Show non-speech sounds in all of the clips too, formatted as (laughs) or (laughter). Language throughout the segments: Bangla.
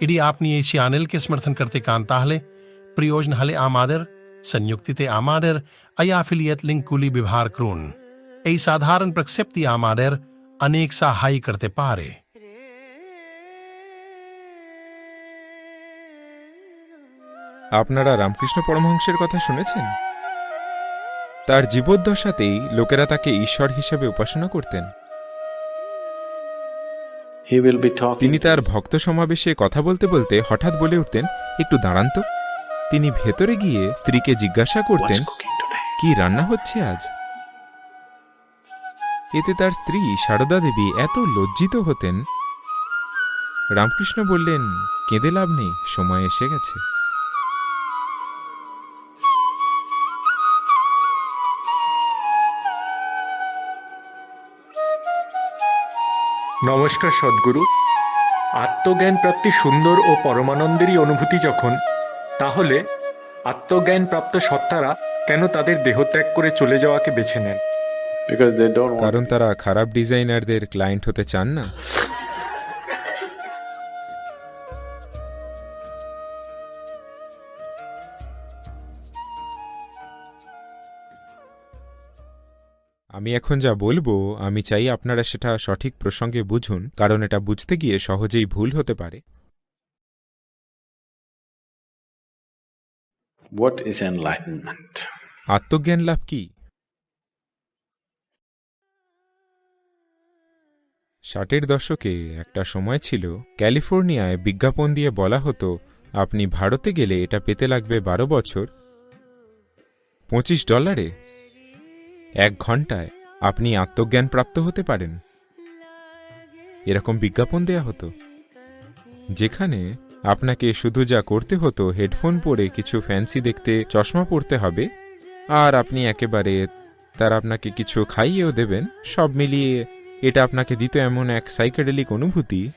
ইডি আপনি এসে আনেলকে সমর্থন করতে কান তাহলে প্রয়োজন হলে আমাদের সংযুক্তিতে আমাদের আয়াফিলিয়ত লিঙ্কগুলি ব্যবহার করুন এই সাধারণ প্রক্ষেপটি আমাদের অনেক সাহায্য করতে পারে আপনারা রামকৃষ্ণ পরমহংসের কথা শুনেছেন তার জীবদ্দশাতেই লোকেরা তাকে ঈশ্বর হিসেবে উপাসনা করতেন তিনি তার ভক্ত সমাবেশে কথা বলতে বলতে হঠাৎ বলে উঠতেন একটু দাঁড়ান তো। তিনি ভেতরে গিয়ে স্ত্রীকে জিজ্ঞাসা করতেন? কি রান্না হচ্ছে আজ? এতে তার স্ত্রী সারদা দেবী এত লজ্জিত হতেন। রামকৃষ্ণ বললেন কেঁদে লাভ নেই সময় এসে গেছে। নমস্কার সদ্গুরু। আত্মজ্ঞান প্রাপ্তি সুন্দর ও পরমানন্দেরই অনুভূতি যখন তাহলে আত্মজ্ঞান প্রাপ্ত সত্তারা কেন তাদের দেহ ত্যাগ করে চলে যাওয়াকে বেছে নেন? কারণ তারা খারাপ ডিজাইনারদের ক্লায়েন্ট হতে চান না। আমি এখন যা বলব আমি চাই আপনারা সেটা সঠিক প্রসঙ্গে বুঝুন কারণ এটা বুঝতে গিয়ে সহজেই ভুল হতে পারে। What is enlightenment? আত্মজ্ঞান লাভ কি? ষাটের দশকে একটা সময় ছিল ক্যালিফোর্নিয়ায় বিজ্ঞাপন দিয়ে বলা হতো আপনি ভারতে গেলে এটা পেতে লাগবে বারো বছর। পঁচিশ ডলারে? এক ঘন্টায়। আপনি আত্মজ্ঞান প্রাপ্ত হতে পারেন। এরকম বিজ্ঞাপন দেয়া হতো। যেখানে আপনাকে শুধু যা করতে হতো, হেডফোন পরে কিছু ফ্যান্সি দেখতে চশমা পরতে হবে, আর আপনি একেবারে তার আপনাকে কিছু খাইয়েও দেবেন, সব মিলিয়ে এটা আপনাকে দিত এমন এক সাইকেডেলিক অনুভূতি।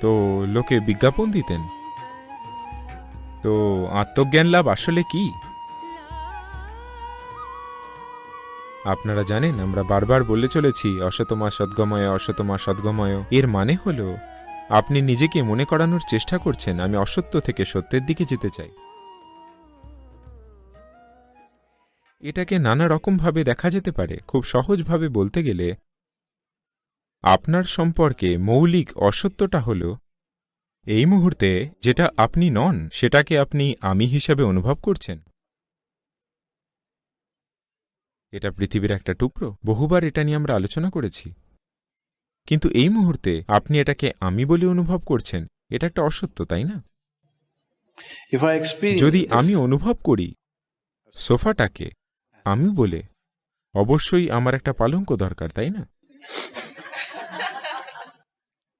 তো লোকে বিজ্ঞাপন দিতেন। তো আত্মজ্ঞান লাভ আসলে কি? আপনারা জানেন, আমরা বারবার বলে চলেছি, অসতমা সদ্গময় অসতমা সদ্গময়। এর মানে হলো, আপনি নিজেকে মনে করানোর চেষ্টা করছেন, আমি অসত্য থেকে সত্যের দিকে যেতে চাই। এটাকে নানা রকমভাবে দেখা যেতে পারে। খুব সহজভাবে বলতে গেলে, আপনার সম্পর্কে মৌলিক অসত্যটা হল, এই মুহূর্তে যেটা আপনি নন, সেটাকে আপনি আমি হিসাবে অনুভব করছেন। এটা পৃথিবীর একটা টুকরো। বহুবার এটা নিয়ে আমরা আলোচনা করেছি। কিন্তু এই মুহূর্তে আপনি এটাকে আমি বলে অনুভব করছেন এটা একটা অসত্য তাই না? যদি আমি অনুভব করি সোফাটাকে আমি বলে অবশ্যই আমার একটা পালঙ্ক দরকার তাই না?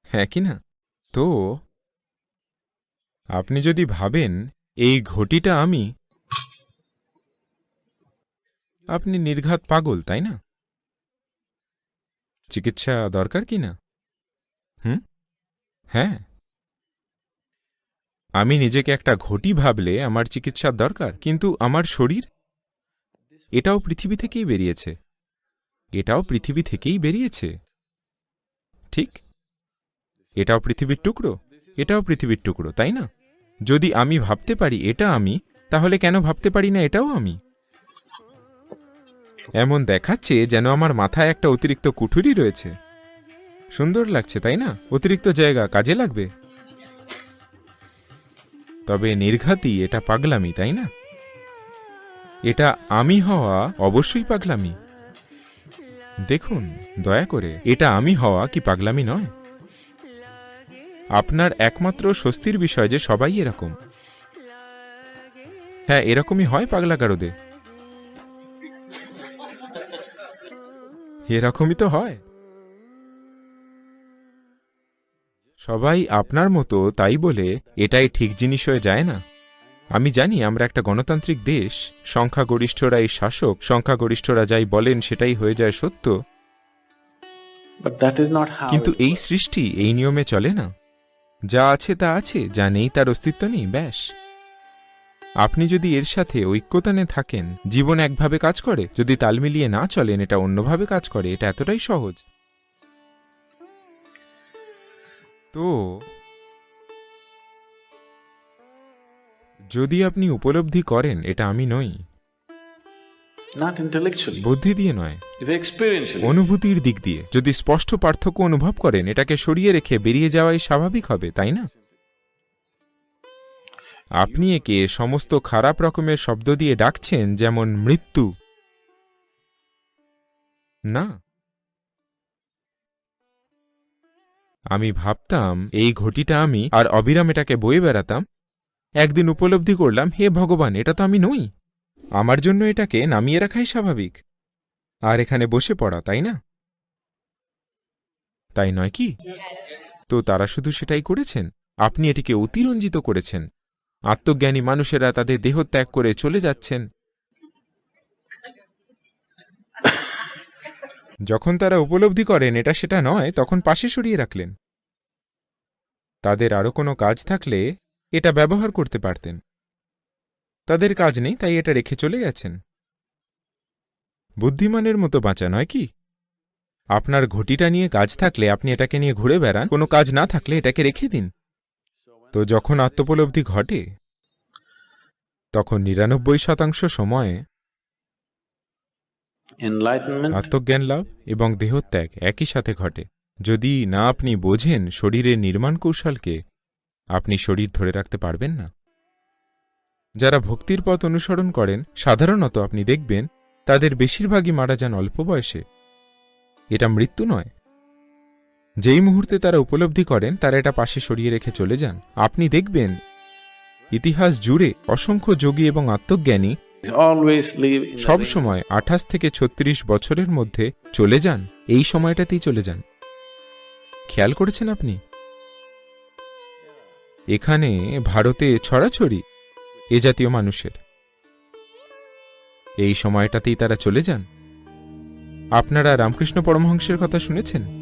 হ্যাঁ কি না? তো আপনি যদি ভাবেন এই ঘটিটা আমি আপনি নির্ঘাত পাগল, তাই না? চিকিৎসা দরকার কি না? হুম? হ্যাঁ। আমি নিজেকে একটা ঘটি ভাবলে আমার চিকিৎসার দরকার, কিন্তু আমার শরীর? এটাও পৃথিবী থেকেই বেরিয়েছে। এটাও পৃথিবী থেকেই বেরিয়েছে। ঠিক। এটাও পৃথিবীর টুকরো। এটাও পৃথিবীর টুকরো, তাই না? যদি আমি ভাবতে পারি এটা আমি, তাহলে কেন ভাবতে পারি না এটাও আমি? এমন দেখাচ্ছে যেন আমার মাথায় একটা অতিরিক্ত কুঠুরি রয়েছে। সুন্দর লাগছে, তাই না? অতিরিক্ত জায়গা কাজে লাগবে। তবে নির্ঘাতই এটা পাগলামি, তাই না? এটা আমি হওয়া অবশ্যই পাগলামি। দেখুন, দয়া করে, এটা আমি হওয়া কি পাগলামি নয়? আপনার একমাত্র স্বস্তির বিষয় যে সবাই এরকম। হ্যাঁ এরকমই হয় পাগলাগারদে। এরকমই তো হয়। সবাই আপনার মতো তাই বলে এটাই ঠিক জিনিস হয়ে যায় না। আমি জানি আমরা একটা গণতান্ত্রিক দেশ সংখ্যাগরিষ্ঠরাই শাসক সংখ্যাগরিষ্ঠরা যাই বলেন সেটাই হয়ে যায় সত্য. কিন্তু এই সৃষ্টি এই নিয়মে চলে না। যা আছে তা আছে যা নেই তার অস্তিত্ব নেই ব্যাস। আপনি যদি এর সাথে ঐক্যতানে থাকেন জীবন একভাবে কাজ করে যদি তাল মিলিয়ে না চলেন এটা অন্যভাবে কাজ করে এটা এতটাই সহজ। তো যদি আপনি উপলব্ধি করেন এটা আমি নই। বুদ্ধি দিয়ে নয়। অনুভূতির দিক দিয়ে। যদি স্পষ্ট পার্থক্য অনুভব করেন এটাকে সরিয়ে রেখে বেরিয়ে যাওয়াই স্বাভাবিক হবে তাই না? আপনি একে সমস্ত খারাপ রকমের শব্দ দিয়ে ডাকছেন যেমন মৃত্যু। না। আমি ভাবতাম, এই ঘটিটা আমি আর অবিরাম এটাকে বয়ে বেড়াতাম। একদিন উপলব্ধি করলাম, হে ভগবান, এটা তো আমি নই। আমার জন্য এটাকে নামিয়ে রাখাই স্বাভাবিক। আর এখানে বসে পড়া, তাই না? তাই নয় কি? তো তারা শুধু সেটাই করেছেন? আপনি এটিকে অতিরঞ্জিত করেছেন। আত্মজ্ঞানী মানুষেরা তাদের দেহ ত্যাগ করে চলে যাচ্ছেন। যখন তারা উপলব্ধি করেন এটা সেটা নয়, তখন পাশে সরিয়ে রাখলেন। তাদের আরও কোনো কাজ থাকলে এটা ব্যবহার করতে পারতেন। তাদের কাজ নেই, তাই এটা রেখে চলে গেছেন। বুদ্ধিমানের মতো বাঁচা নয় কি? আপনার ঘটিটা নিয়ে কাজ থাকলে আপনি এটাকে নিয়ে ঘুরে বেড়ান, কোনো কাজ না থাকলে এটাকে রেখে দিন। তো যখন আত্মোপলব্ধি ঘটে তখন নিরানব্বই শতাংশ সময়ে আত্মজ্ঞান লাভ এবং দেহত্যাগ একই সাথে ঘটে। যদি না আপনি বোঝেন শরীরের নির্মাণ কৌশলকে আপনি শরীর ধরে রাখতে পারবেন না। যারা ভক্তির পথ অনুসরণ করেন সাধারণত আপনি দেখবেন তাদের বেশিরভাগই মারা যান অল্প বয়সে। এটা মৃত্যু নয় যেই মুহূর্তে তারা উপলব্ধি করেন তারা এটা পাশে সরিয়ে রেখে চলে যান। আপনি দেখবেন ইতিহাস জুড়ে অসংখ্য যোগী এবং আত্মজ্ঞানী সব সময় আঠাশ থেকে ছত্রিশ বছরের মধ্যে চলে যান এই সময়টাতেই চলে যান। খেয়াল করেছেন আপনি? এখানে ভারতে ছড়াছড়ি এ জাতীয় মানুষের। এই সময়টাতেই তারা চলে যান। আপনারা রামকৃষ্ণ পরমহংসের কথা শুনেছেন?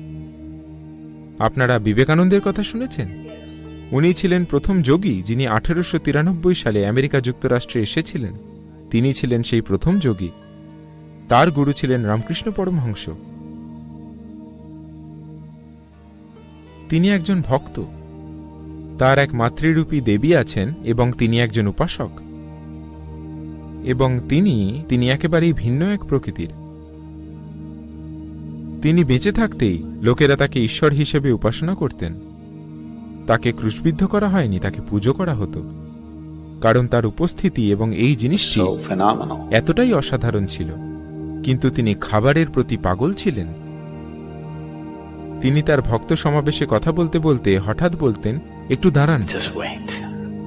আপনারা বিবেকানন্দের কথা শুনেছেন? উনি ছিলেন প্রথম যোগী যিনি আঠেরোশো তিরানব্বই সালে আমেরিকা যুক্তরাষ্ট্রে এসেছিলেন। তিনি ছিলেন সেই প্রথম যোগী। তার গুরু ছিলেন রামকৃষ্ণ পরমহংস। তিনি একজন ভক্ত। তার এক মাতৃরূপী দেবী আছেন এবং তিনি একজন উপাসক। এবং তিনি তিনি একেবারেই ভিন্ন এক প্রকৃতির। তিনি বেঁচে থাকতেই লোকেরা তাকে ঈশ্বর হিসেবে উপাসনা করতেন। তাকে ক্রুশবিদ্ধ করা হয়নি তাকে পুজো করা হতো। কারণ তার উপস্থিতি এবং এই জিনিসটি এতটাই অসাধারণ ছিল। কিন্তু তিনি খাবারের প্রতি পাগল ছিলেন। তিনি তার ভক্ত সমাবেশে কথা বলতে বলতে হঠাৎ বলতেন একটু দাঁড়ান।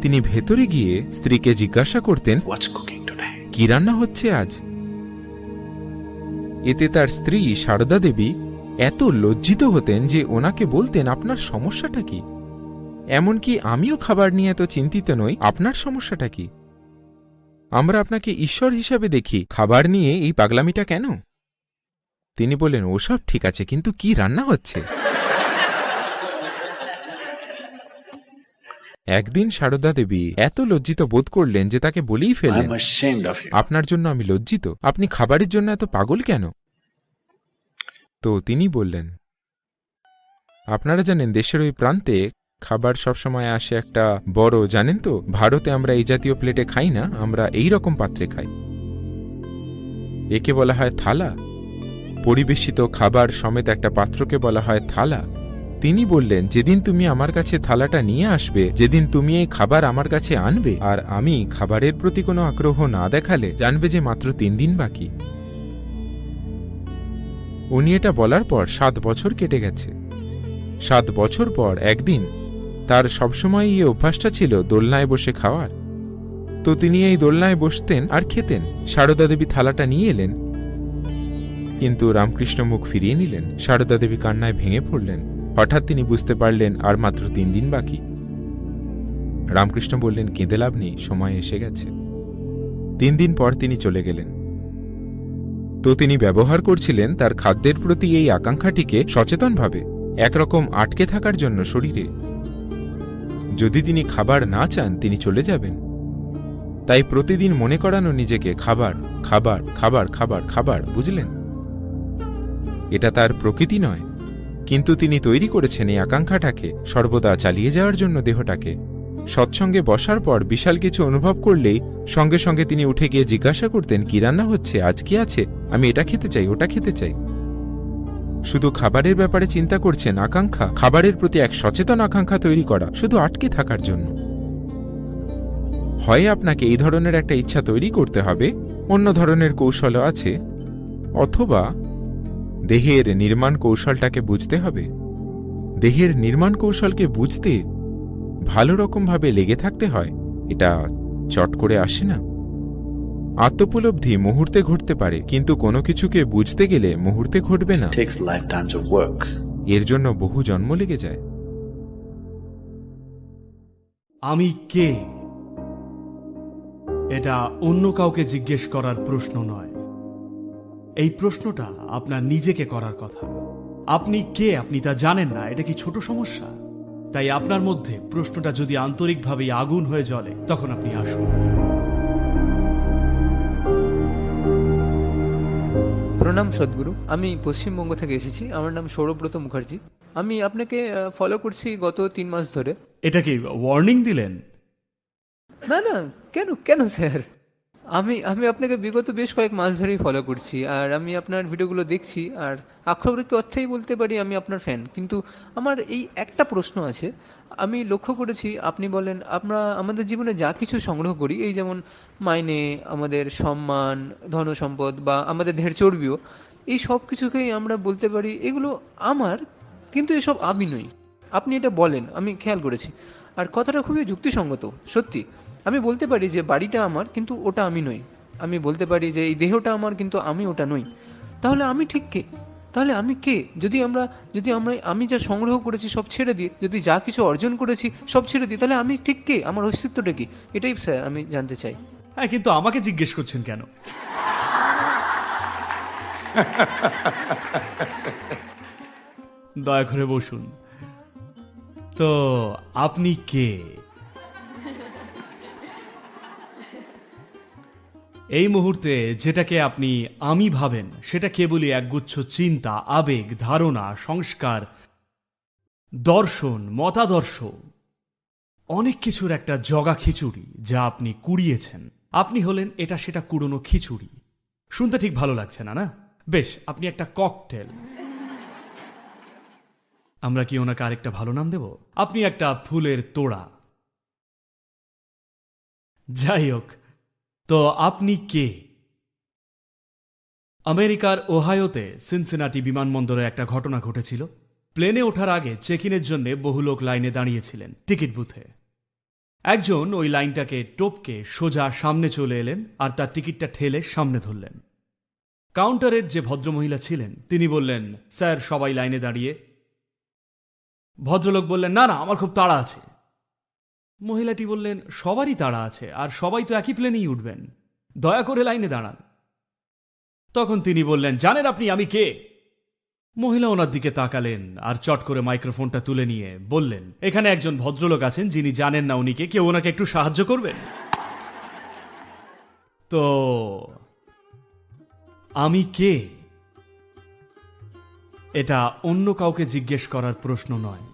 তিনি ভেতরে গিয়ে স্ত্রীকে জিজ্ঞাসা করতেন? কি রান্না হচ্ছে আজ? এতে তার স্ত্রী সারদা দেবী এত লজ্জিত হতেন যে ওনাকে বলতেন, আপনার সমস্যাটা কি? এমনকি আমিও খাবার নিয়ে এত চিন্তিত নই, আপনার সমস্যাটা কি? আমরা আপনাকে ঈশ্বর হিসাবে দেখি, খাবার নিয়ে এই পাগলামিটা কেন? তিনি বলেন ওসব ঠিক আছে, কিন্তু কি রান্না হচ্ছে? একদিন সারদা দেবী এত লজ্জিত বোধ করলেন যে তাকে বলেই you. আপনার জন্য আমি লজ্জিত। আপনি খাবারের জন্য এত পাগল কেন? তো তিনি বললেন আপনারা জানেন দেশের ওই প্রান্তে খাবার সবসময় আসে একটা বড় জানেন তো? ভারতে আমরা এই জাতীয় প্লেটে খাই না আমরা এই রকম পাত্রে খাই। একে বলা হয় থালা। পরিবেশিত খাবার সমেত একটা পাত্রকে বলা হয় থালা। তিনি বললেন, যেদিন তুমি আমার কাছে থালাটা নিয়ে আসবে, যেদিন তুমি এই খাবার আমার কাছে আনবে, আর আমি খাবারের প্রতি কোনো আগ্রহ না দেখালে জানবে যে মাত্র তিন দিন বাকি। উনি এটা বলার পর সাত বছর কেটে গেছে। সাত বছর পর একদিন তার সবসময় এই অভ্যাসটা ছিল দোলনায় বসে খাওয়ার। তো তিনি এই দোলনায় বসতেন আর খেতেন। সারদা দেবী থালাটা নিয়ে এলেন। কিন্তু রামকৃষ্ণ মুখ ফিরিয়ে নিলেন। সারদা দেবী কান্নায় ভেঙে পড়লেন। হঠাৎ তিনি বুঝতে পারলেন আর মাত্র তিন দিন বাকি। রামকৃষ্ণ বললেন, কেঁদে লাভ নেই, সময় এসে গেছে। তিন দিন পর তিনি চলে গেলেন। তো তিনি ব্যবহার করছিলেন তার খাদ্যের প্রতি এই আকাঙ্ক্ষাটিকে সচেতনভাবে, একরকম আটকে থাকার জন্য শরীরে। যদি তিনি খাবার না চান, তিনি চলে যাবেন। তাই প্রতিদিন মনে করানো নিজেকে, খাবার খাবার খাবার খাবার খাবার, বুঝলেন? এটা তার প্রকৃতি নয়। কিন্তু তিনি তৈরি করেছেন এই আকাঙ্ক্ষাটাকে, সর্বদা চালিয়ে যাওয়ার জন্য দেহটাকে। সৎসঙ্গে বসার পর বিশাল কিছু অনুভব করলেই সঙ্গে সঙ্গে তিনি উঠে গিয়ে জিজ্ঞাসা করতেন, কি রান্না হচ্ছে? আজ কি আছে? আমি এটা খেতে চাই, ওটা খেতে চাই। শুধু খাবারের ব্যাপারে চিন্তা করছেন আকাঙ্ক্ষা, খাবারের প্রতি এক সচেতন আকাঙ্ক্ষা তৈরি করা, শুধু আটকে থাকার জন্য। হয় আপনাকে এই ধরনের একটা ইচ্ছা তৈরি করতে হবে, অন্য ধরনের কৌশলও আছে, অথবা দেহের নির্মাণ কৌশলটাকে বুঝতে হবে। দেহের নির্মাণ কৌশলকে বুঝতে ভালো রকমভাবে লেগে থাকতে হয় এটা চট করে আসে না। আত্মোপলব্ধি মুহূর্তে ঘটতে পারে কিন্তু কোনো কিছুকে বুঝতে গেলে মুহূর্তে ঘটবে না. এর জন্য বহু জন্ম লেগে যায়। আমি কে? এটা অন্য কাউকে জিজ্ঞেস করার প্রশ্ন নয়। এই প্রশ্নটা আপনার নিজেকে করার কথা। আপনি কে? আপনি তা জানেন না। এটা কি ছোট সমস্যা? তাই আপনার মধ্যে প্রশ্নটা যদি আন্তরিকভাবে আগুন হয়ে জ্বলে তখন আপনি আসুন। প্রণাম সদ্গুরু। আমি পশ্চিমবঙ্গ থেকে এসেছি। আমার নাম সৌরব্রত মুখার্জি। আমি আপনাকে ফলো করছি গত তিন মাস ধরে। এটা কি ওয়ার্নিং দিলেন? না না। কেন? কেন স্যার আমি আমি আপনাকে বিগত বেশ কয়েক মাস ধরেই ফলো করছি, আর আমি আপনার ভিডিওগুলো দেখছি, আর আক্ষরিক অর্থেই বলতে পারি আমি আপনার ফ্যান কিন্তু আমার এই একটা প্রশ্ন আছে, আমি লক্ষ্য করেছি, আপনি বলেন, আমরা, আমাদের জীবনে যা কিছু সংগ্রহ করি, এই যেমন মাইনে, আমাদের সম্মান, ধন সম্পদ বা আমাদের ধের চর্বিও, এই সব কিছুকেই আমরা বলতে পারি, এগুলো আমার, কিন্তু এসব আমি নই। আপনি এটা বলেন, আমি খেয়াল করেছি। আর কথাটা খুবই যুক্তিসঙ্গত সত্যি। আমি বলতে পারি যে বাড়িটা আমার কিন্তু ওটা আমি নই। আমি বলতে পারি যে এই দেহটা আমার কিন্তু আমি ওটা নই। তাহলে আমি ঠিক কে? তাহলে আমি কে? যদি আমরা যদি আমরা আমি যা সংগ্রহ করেছি সব ছেড়ে দিই যদি যা কিছু অর্জন করেছি সব ছেড়ে দিই তাহলে আমি ঠিক কে? আমার অস্তিত্বটা কি? এটাই স্যার আমি জানতে চাই। হ্যাঁ কিন্তু আমাকে জিজ্ঞেস করছেন কেন? (laughs) দয়া করে বসুন। তো আপনি কে? এই মুহূর্তে যেটাকে আপনি আমি ভাবেন, সেটা কেবলই একগুচ্ছ চিন্তা, আবেগ, ধারণা, সংস্কার, দর্শন, মতাদর্শ, অনেক কিছুর একটা জগা খিচুড়ি যা আপনি কুড়িয়েছেন। আপনি হলেন এটা সেটা কুড়োনো খিচুড়ি। শুনতে ঠিক ভালো লাগছে না না? বেশ, আপনি একটা ককটেল। আমরা কি ওনাকে আরেকটা ভালো নাম দেব? আপনি একটা ফুলের তোড়া। যাই হোক, তো আপনি কে? আমেরিকার ওহায়োতে সিনসিনাটি বিমানবন্দরে একটা ঘটনা ঘটেছিল। প্লেনে ওঠার আগে চেক ইনের জন্য বহু লোক লাইনে দাঁড়িয়েছিলেন টিকিট বুথে। একজন ওই লাইনটাকে টপকে সোজা সামনে চলে এলেন আর তার টিকিটটা ঠেলে সামনে ধরলেন। কাউন্টারের যে ভদ্রমহিলা ছিলেন, তিনি বললেন, স্যার, সবাই লাইনে দাঁড়িয়ে ভদ্রলোক বললেন, না না, আমার খুব তাড়া আছে। মহিলাটি বললেন, সবারই তাড়া আছে, আর সবাই তো একই প্লেনেই উঠবেন। দয়া করে লাইনে দাঁড়ান। তখন তিনি বললেন, জানেন আপনি, আমি কে? মহিলা ওনার দিকে তাকালেন আর চট করে মাইক্রোফোনটা তুলে নিয়ে বললেন, এখানে একজন ভদ্রলোক আছেন, যিনি জানেন না উনিকে কেউ ওনাকে একটু সাহায্য করবেন? তো, আমি কে? এটা অন্য কাউকে জিজ্ঞেস করার প্রশ্ন নয়।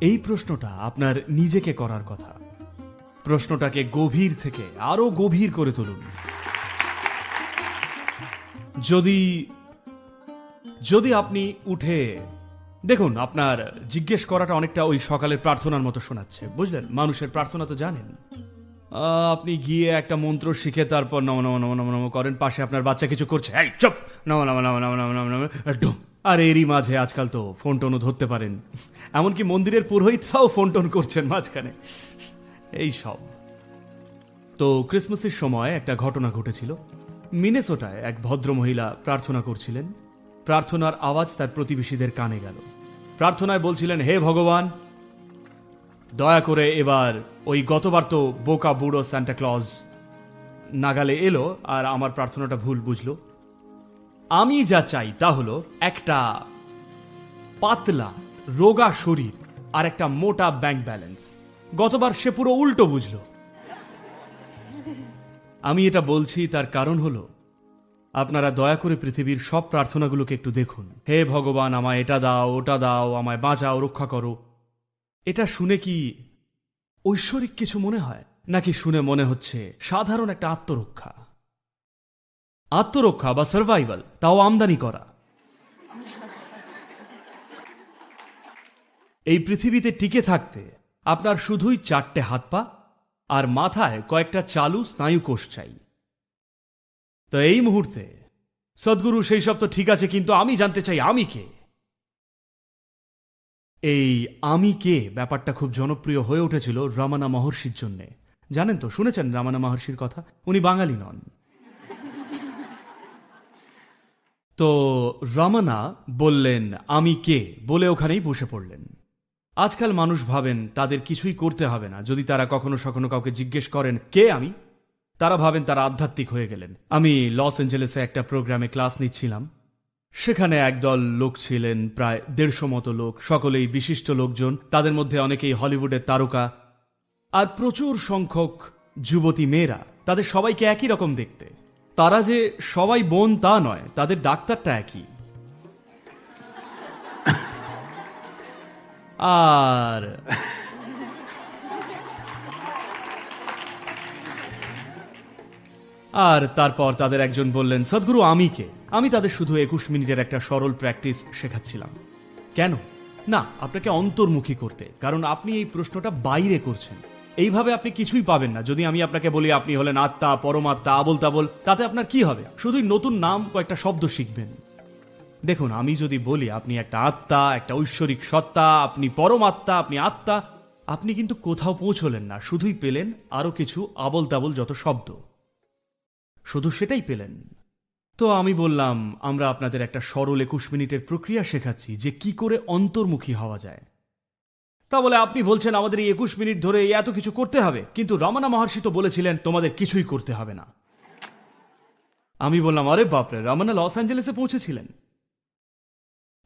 এই প্রশ্নটা আপনার নিজেকে করার কথা প্রশ্নটাকে গভীর থেকে আরও গভীর করে তুলুন যদি যদি আপনি উঠে দেখুন আপনার জিজ্ঞেস করাটা অনেকটা ওই সকালের প্রার্থনার মতো শোনাচ্ছে বুঝলেন মানুষের প্রার্থনা তো জানেন আপনি গিয়ে একটা মন্ত্র শিখে তারপর নম নম নম নম করেন পাশে আপনার বাচ্চা কিছু করছে চুপ নম নম নম নম নম নম নম ডুম। আর এরই মাঝে আজকাল তো ফোন টোনও ধরতে পারেন। এমনকি মন্দিরের পুরোহিতরাও ফোন টোন করছেন মাঝখানে। এই সব। তো ক্রিসমাসের সময় একটা ঘটনা ঘটেছিল। মিনেসোটায় এক ভদ্রমহিলা প্রার্থনা করছিলেন। প্রার্থনার আওয়াজ তার প্রতিবেশীদের কানে গেল। প্রার্থনায় বলছিলেন, হে ভগবান, দয়া করে এবার ওই গতবার তো বোকা বুড়ো সান্টা ক্লজ নাগালে এলো আর আমার প্রার্থনাটা ভুল বুঝলো। আমি যা চাই তা হলো একটা পাতলা, রোগা শরীর আর একটা মোটা ব্যাংক ব্যালেন্স। গতবার সে পুরো উল্টো বুঝল। আমি এটা বলছি তার কারণ হলো, আপনারা দয়া করে পৃথিবীর সব প্রার্থনাগুলোকে একটু দেখুন। হে ভগবান, আমায় এটা দাও, ওটা দাও, আমায় বাঁচাও, রক্ষা করো। এটা শুনে কি ঐশ্বরিক কিছু মনে হয়? নাকি শুনে মনে হচ্ছে সাধারণ একটা আত্মরক্ষা? আত্মরক্ষা বা সার্ভাইভাল তাও আমদানি করা। এই পৃথিবীতে টিকে থাকতে আপনার শুধুই চারটে হাত পা আর মাথায় কয়েকটা চালু স্নায়ুকোষ চাই। তো এই মুহূর্তে সদ্গুরু সেই সব তো ঠিক আছে, কিন্তু আমি জানতে চাই আমি কে? এই আমি কে ব্যাপারটা খুব জনপ্রিয় হয়ে উঠেছিল রামানা মহর্ষির জন্যে। জানেন তো, শুনেছেন রামানা মহর্ষির কথা? উনি বাঙালি নন। তো রমানা বললেন, আমি কে? বলে ওখানেই বসে পড়লেন। আজকাল মানুষ ভাবেন তাদের কিছুই করতে হবে না। যদি তারা কখনো সখনো কাউকে জিজ্ঞেস করেন, কে আমি? তারা ভাবেন তারা আধ্যাত্মিক হয়ে গেলেন। আমি লস অ্যাঞ্জেলেসে একটা প্রোগ্রামে ক্লাস নিচ্ছিলাম। সেখানে একদল লোক ছিলেন, প্রায় দেড়শো মতো লোক, সকলেই বিশিষ্ট লোকজন, তাদের মধ্যে অনেকেই হলিউডের তারকা আর প্রচুর সংখ্যক যুবতী মেয়েরা। তাদের সবাইকে একই রকম দেখতে। তারা যে সবাই বোন তা নয়, তাদের ডাক্তারটা একই। আর আর তারপর তাদের একজন বললেন, সদ্গুরু, আমি কে? আমি তাদের শুধু একুশ মিনিটের একটা সরল প্র্যাকটিস শেখাচ্ছিলাম। কেন? না, আপনাকে অন্তর্মুখী করতে, কারণ আপনি এই প্রশ্নটা বাইরে করছেন। এইভাবে আপনি কিছুই পাবেন না। যদি আমি আপনাকে বলি, আপনি হলেন আত্মা, পরমাত্মা আবল তাবল তাতে আপনার কি হবে? শুধুই নতুন নাম কয়েকটা শব্দ শিখবেন। দেখুন, আমি যদি বলি, আপনি একটা আত্মা, একটা ঐশ্বরিক সত্তা, আপনি পরমাত্মা, আপনি আত্মা, আপনি কিন্তু কোথাও পৌঁছলেন না। শুধুই পেলেন আরও কিছু আবল তাবল যত শব্দ। শুধু সেটাই পেলেন। তো আমি বললাম, আমরা আপনাদের একটা সরল একুশ মিনিটের প্রক্রিয়া শেখাচ্ছি, যে কি করে অন্তর্মুখী হওয়া যায়। তা বলে আপনি বলছেন আমাদের এই একুশ মিনিট ধরে এত কিছু করতে হবে, কিন্তু রমনা মহর্ষি তো বলেছিলেন তোমাদের কিছুই করতে হবে না। আমি বললাম, আরে বাপরে, রামানা লস অ্যাঞ্জেলেসে পৌঁছেছিলেন।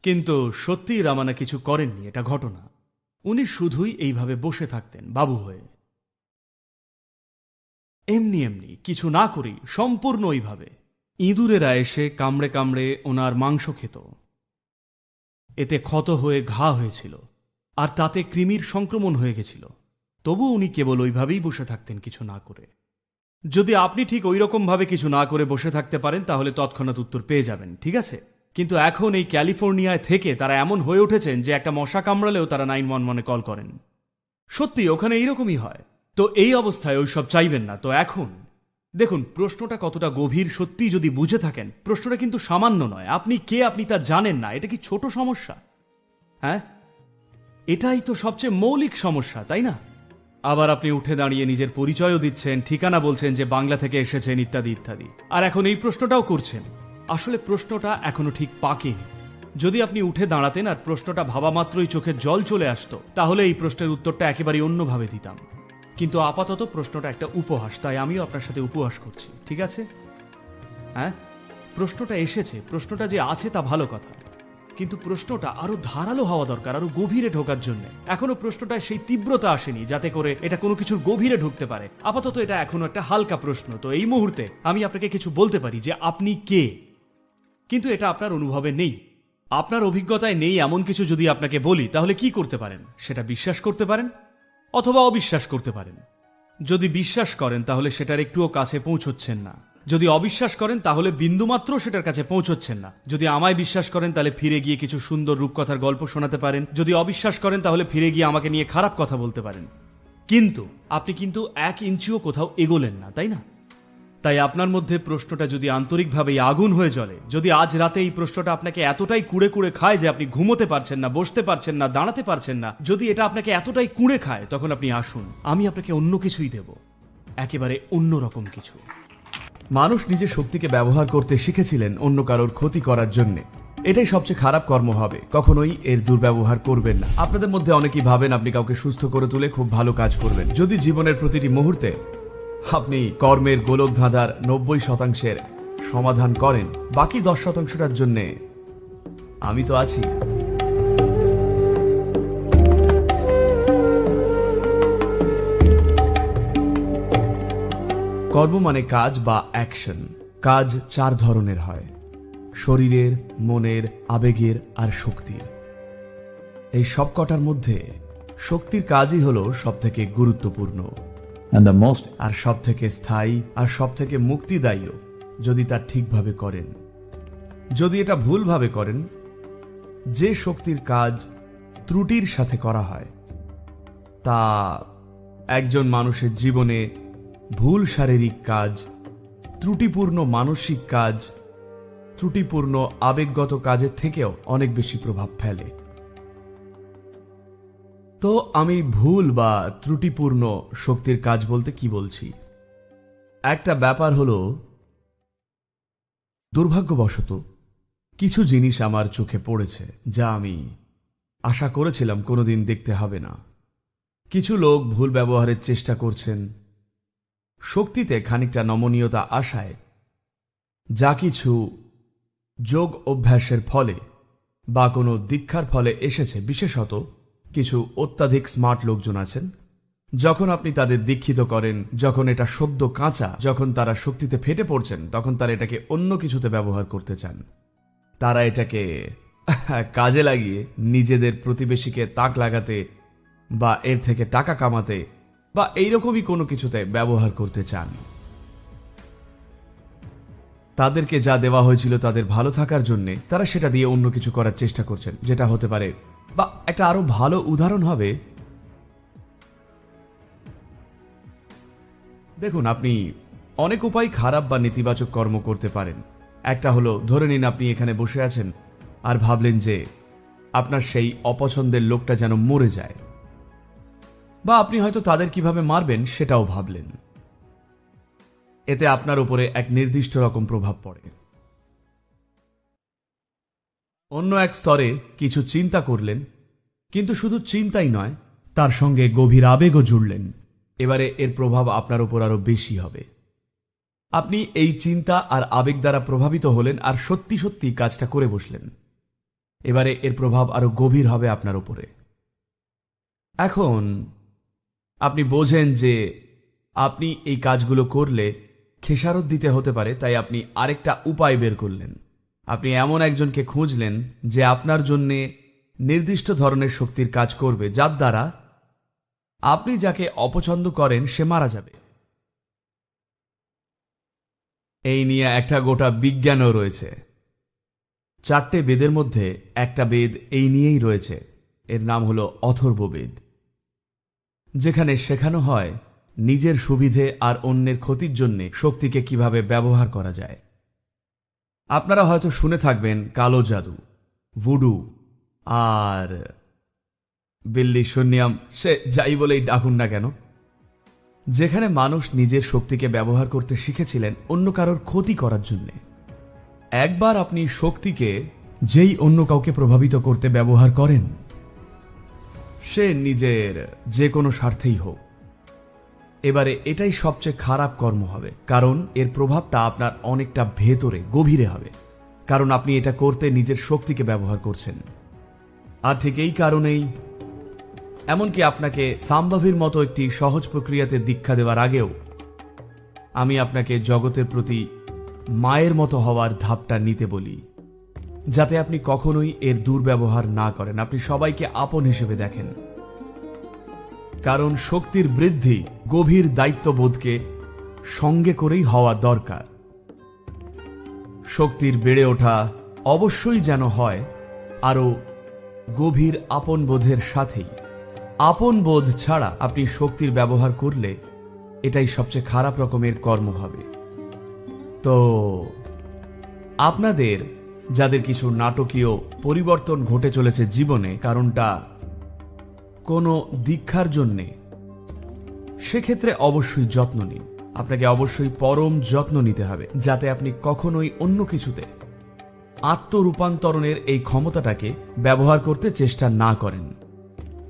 কিন্তু সত্যি রামানা কিছু করেননি, এটা ঘটনা। উনি শুধুই এইভাবে বসে থাকতেন, বাবু হয়ে। এমনি এমনি, কিছু না করি সম্পূর্ণ ওইভাবে। ইঁদুরেরা এসে কামড়ে কামড়ে ওনার মাংস খেত। এতে ক্ষত হয়ে ঘা হয়েছিল। আর তাতে কৃমির সংক্রমণ হয়ে গেছিল। তবু উনি কেবল ওইভাবেই বসে থাকতেন কিছু না করে। যদি আপনি ঠিক ওই রকম ভাবে কিছু না করে বসে থাকতে পারেন, তাহলে তৎক্ষণাৎ উত্তর পেয়ে যাবেন, ঠিক আছে? কিন্তু এখন এই ক্যালিফোর্নিয়ায় থেকে তারা এমন হয়ে উঠেছেন যে একটা মশা কামড়ালেও তারা নাইন ওয়ান ওয়ানে কল করেন। সত্যি, ওখানে এইরকমই হয়। তো এই অবস্থায় ওইসব চাইবেন না। তো এখন, দেখুন, প্রশ্নটা কতটা গভীর সত্যি যদি বুঝে থাকেন, প্রশ্নটা কিন্তু সামান্য নয়। আপনি কে আপনি তা জানেন না। এটা কি ছোট সমস্যা? হ্যাঁ? এটাই তো সবচেয়ে মৌলিক সমস্যা, তাই না? আবার আপনি উঠে দাঁড়িয়ে নিজের পরিচয়ও দিচ্ছেন, ঠিকানা বলছেন যে বাংলা থেকে এসেছেন, ইত্যাদি ইত্যাদি। আর এখন এই প্রশ্নটাও করছেন। আসলে প্রশ্নটা এখনও ঠিক পাকেনি। যদি আপনি উঠে দাঁড়াতেন আর প্রশ্নটা ভাবা মাত্রই চোখে জল চলে আসতো, তাহলে এই প্রশ্নের উত্তরটা একেবারে অন্যভাবে দিতাম। কিন্তু আপাতত প্রশ্নটা একটা উপহাস, তাই আমিও আপনার সাথে উপহাস করছি, ঠিক আছে? হ্যাঁ? প্রশ্নটা এসেছে, প্রশ্নটা যে আছে তা ভালো কথা। কিন্তু প্রশ্নটা আরও ধারালো হওয়া দরকার, আরও গভীরে ঢোকার জন্য। এখনও প্রশ্নটায় সেই তীব্রতা আসেনি, যাতে করে এটা কোনো কিছুর গভীরে ঢুকতে পারে। আপাতত এটা এখনও একটা হালকা প্রশ্ন, তো এই মুহূর্তে আমি আপনাকে কিছু বলতে পারি যে আপনি কে? কিন্তু এটা আপনার অনুভবে নেই। আপনার অভিজ্ঞতায় নেই এমন কিছু যদি আপনাকে বলি, তাহলে কি করতে পারেন? সেটা বিশ্বাস করতে পারেন, অথবা অবিশ্বাস করতে পারেন। যদি বিশ্বাস করেন, তাহলে সেটার একটুও কাছে পৌঁছচ্ছেন না। যদি অবিশ্বাস করেন, তাহলে বিন্দুমাত্র সেটার কাছে পৌঁছচ্ছেন না। যদি আমায় বিশ্বাস করেন, তাহলে ফিরে গিয়ে কিছু সুন্দর রূপকথার গল্প শোনাতে পারেন। যদি অবিশ্বাস করেন, তাহলে ফিরে গিয়ে আমাকে নিয়ে খারাপ কথা বলতে পারেন। কিন্তু আপনি কিন্তু এক ইঞ্চিও কোথাও এগোলেন না, তাই না? তাই আপনার মধ্যে প্রশ্নটা যদি আন্তরিকভাবে আগুন হয়ে জ্বলে, যদি আজ রাতে এই প্রশ্নটা আপনাকে এতটাই কুড়ে কুড়ে খায় যে আপনি ঘুমোতে পারছেন না, বসতে পারছেন না, দাঁড়াতে পারছেন না, যদি এটা আপনাকে এতটাই কুড়ে খায়, তখন আপনি আসুন। আমি আপনাকে অন্য কিছুই দেব। একেবারে অন্যরকম কিছু। মানুষ নিজের শক্তিকে ব্যবহার করতে শিখেছিলেন অন্য কারোর ক্ষতি করার জন্য। এটাই সবচেয়ে খারাপ কর্ম হবে। কখনোই এর দুর্ব্যবহার করবেন না। আপনাদের মধ্যে অনেকেই ভাবেন আপনি কাউকে সুস্থ করে তুলে খুব ভালো কাজ করবেন। যদি জীবনের প্রতিটি মুহূর্তে আপনি কর্মের গোলক ধাঁধার নব্বই শতাংশের সমাধান করেন, বাকি দশ শতাংশটার জন্যে আমি তো আছি। কর্ম মানে কাজ বা অ্যাকশন কাজ চার ধরনের হয়। শরীরের মনের আবেগের আর শক্তির। এই সবকটার মধ্যে শক্তির কাজই হলো সব থেকে গুরুত্বপূর্ণ আর সব থেকে স্থায়ী আর সব থেকে মুক্তিদায়ীও যদি তা ঠিকভাবে করেন। যদি এটা ভুলভাবে করেন যে শক্তির কাজ ত্রুটির সাথে করা হয় তা একজন মানুষের জীবনে ভুল শারীরিক কাজ, ত্রুটিপূর্ণ মানসিক কাজ, ত্রুটিপূর্ণ আবেগগত কাজের থেকেও অনেক বেশি প্রভাব ফেলে। তো আমি ভুল বা ত্রুটিপূর্ণ শক্তির কাজ বলতে কি বলছি? একটা ব্যাপার হলো, দুর্ভাগ্যবশত কিছু জিনিস আমার চোখে পড়েছে যা আমি আশা করেছিলাম কোনোদিন দেখতে হবে না। কিছু লোক ভুল ব্যবহারের চেষ্টা করছেন শক্তিতে খানিকটা নমনীয়তা আসায় যা কিছু যোগ অভ্যাসের ফলে বা কোনো দীক্ষার ফলে এসেছে। বিশেষত কিছু অত্যাধিক স্মার্ট লোকজন আছেন, যখন আপনি তাদের দীক্ষিত করেন, যখন এটা সদ্য কাঁচা, যখন তারা শক্তিতে ফেটে পড়ছেন, তখন তারা এটাকে অন্য কিছুতে ব্যবহার করতে চান। তারা এটাকে (laughs) কাজে লাগিয়ে নিজেদের প্রতিবেশীকে তাক লাগাতে বা এর থেকে টাকা কামাতে বা এইরকমই কোনো কিছুতে ব্যবহার করতে চান। তাদেরকে যা দেওয়া হয়েছিল তাদের ভালো থাকার জন্য তারা সেটা দিয়ে অন্য কিছু করার চেষ্টা করছেন, যেটা হতে পারে। বা একটা আরও ভালো উদাহরণ হবে। দেখুন, আপনি অনেক উপায় খারাপ বা নেতিবাচক কর্ম করতে পারেন। একটা হলো, ধরে নিন আপনি এখানে বসে আছেন আর ভাবলেন যে আপনার সেই অপছন্দের লোকটা যেন মরে যায়। বা আপনি হয়তো তাদের কীভাবে মারবেন সেটাও ভাবলেন। এতে আপনার উপরে এক নির্দিষ্ট রকম প্রভাব পড়ে। অন্য এক স্তরে কিছু চিন্তা করলেন, কিন্তু শুধু চিন্তাই নয়, তার সঙ্গে গভীর আবেগও জুড়লেন। এবারে এর প্রভাব আপনার উপর আরও বেশি হবে। আপনি এই চিন্তা আর আবেগ দ্বারা প্রভাবিত হলেন আর সত্যি সত্যি কাজটা করে বসলেন। এবারে এর প্রভাব আরও গভীর হবে আপনার উপরে। এখন আপনি বোঝেন যে আপনি এই কাজগুলো করলে খেসারত দিতে হতে পারে, তাই আপনি আরেকটা উপায় বের করলেন। আপনি এমন একজনকে খুঁজলেন যে আপনার জন্যে নির্দিষ্ট ধরনের শক্তির কাজ করবে, যার দ্বারা আপনি যাকে অপছন্দ করেন সে মারা যাবে। এই নিয়ে একটা গোটা বিজ্ঞানও রয়েছে। চারটে বেদের মধ্যে একটা বেদ এই নিয়েই রয়েছে। এর নাম হলো অথর্ববেদ যেখানে শেখানো হয় নিজের সুবিধে আর অন্যের ক্ষতির জন্যে শক্তিকে কীভাবে ব্যবহার করা যায়। আপনারা হয়তো শুনে থাকবেন কালো জাদু, ভুডু, আর বিল্লি শূন্যাম সে যাই বলেই ডাকুন না কেন। যেখানে মানুষ নিজের শক্তিকে ব্যবহার করতে শিখেছিলেন অন্য কারোর ক্ষতি করার জন্যে। একবার আপনি শক্তিকে যেই অন্য কাউকে প্রভাবিত করতে ব্যবহার করেন সে নিজের যে কোনো স্বার্থেই হোক। এবারে এটাই সবচেয়ে খারাপ কর্ম হবে, কারণ এর প্রভাবটা আপনার অনেকটা ভেতরে, গভীরে হবে। কারণ আপনি এটা করতে নিজের শক্তিকে ব্যবহার করছেন। আর ঠিক এই কারণেই এমনকি আপনাকে সাম্বাভির মতো একটি সহজ প্রক্রিয়াতে দীক্ষা দেওয়ার আগেও আমি আপনাকে জগতের প্রতি মায়ের মতো হওয়ার ধাপটা নিতে বলি। যাতে আপনি কখনোই এর দুর্ব্যবহার না করেন। আপনি সবাইকে আপন হিসেবে দেখেন। কারণ শক্তির বৃদ্ধি গভীর দায়িত্ববোধকে সঙ্গে করেই হওয়া দরকার। শক্তির বেড়ে ওঠা অবশ্যই যেন হয়, আরও গভীর আপন বোধের সাথেই। আপন বোধ ছাড়া আপনি শক্তির ব্যবহার করলে এটাই সবচেয়ে খারাপ রকমের কর্ম হবে। তো, আপনাদের যাদের কিছু নাটকীয় পরিবর্তন ঘটে চলেছে জীবনে, কারণটা কোনো দীক্ষার জন্যে। সেক্ষেত্রে অবশ্যই যত্ন নিন। আপনাকে অবশ্যই পরম যত্ন নিতে হবে, যাতে আপনি কখনোই অন্য কিছুতে আত্মরূপান্তরণের এই ক্ষমতাটাকে ব্যবহার করতে চেষ্টা না করেন।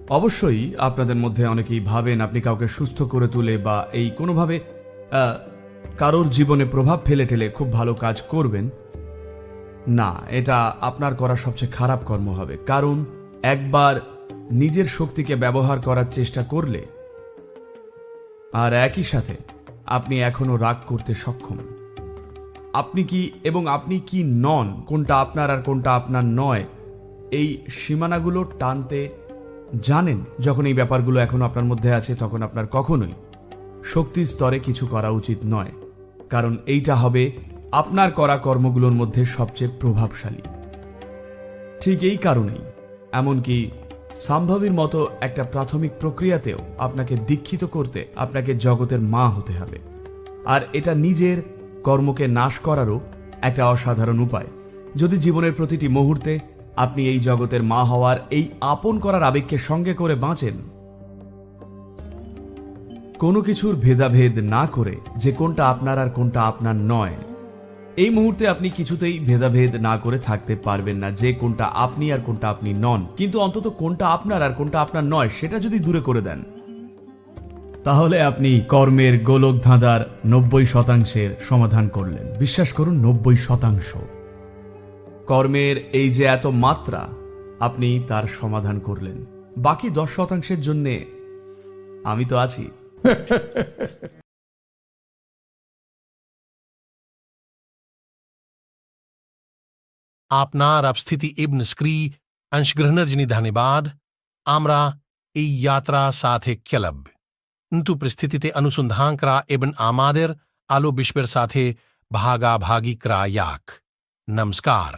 অবশ্যই আপনাদের মধ্যে অনেকেই ভাবেন আপনি কাউকে সুস্থ করে তুলে বা এই কোনোভাবে কারোর জীবনে প্রভাব ফেলে ঠেলে খুব ভালো কাজ করবেন। না, এটা আপনার করা সবচেয়ে খারাপ কর্ম হবে। কারণ, একবার নিজের শক্তিকে ব্যবহার করার চেষ্টা করলে, আর একই সাথে আপনি এখনও রাগ করতে সক্ষম। আপনি কি এবং আপনি কি নন, কোনটা আপনার আর কোনটা আপনার নয়, এই সীমানাগুলো টানতে জানেন যখন এই ব্যাপারগুলো এখনও আপনার মধ্যে আছে, তখন আপনার কখনোই শক্তির স্তরে কিছু করা উচিত নয়। কারণ এইটা হবে আপনার করা কর্মগুলোর মধ্যে সবচেয়ে প্রভাবশালী। ঠিক এই কারণেই, এমনকি সম্ভবের মতো একটা প্রাথমিক প্রক্রিয়াতেও আপনাকে দীক্ষিত করতে আপনাকে জগতের মা হতে হবে। আর এটা নিজের কর্মকে নাশ করারও একটা অসাধারণ উপায়। যদি জীবনের প্রতিটি মুহূর্তে আপনি এই জগতের মা হওয়ার এই আপন করার আবেগকে সঙ্গে করে বাঁচেন, কোনো কিছুর ভেদাভেদ না করে যে কোনটা আপনার আর কোনটা আপনার নয় এই মুহূর্তে আপনি কিছুতেই ভেদাভেদ না করে থাকতে পারবেন না, যে কোনটা আপনি আর কোনটা আপনি নন। কিন্তু অন্তত কোনটা আপনার আর কোনটা আপনার নয়, সেটা যদি দূরে করে দেন। তাহলে আপনি কর্মের গোলক ধাঁধার নব্বই শতাংশের সমাধান করলেন। বিশ্বাস করুন, নব্বই শতাংশ। কর্মের এই যে এত মাত্রা, আপনি তার সমাধান করলেন। বাকি দশ শতাংশের জন্যে আমি তো আছি। (laughs) আপনার আপস্থিতি ইবন স্ক্রি অংশগ্রহণের জন্য ধন্যবাদ আমরা এই যাত্রা সাথে ক্যালব কিন্তু পরিস্থিতিতে অনুসন্ধান করা এবং আমাদের আলো বিশ্বের সাথে ভাগাভাগি করা ইয়াক নমস্কার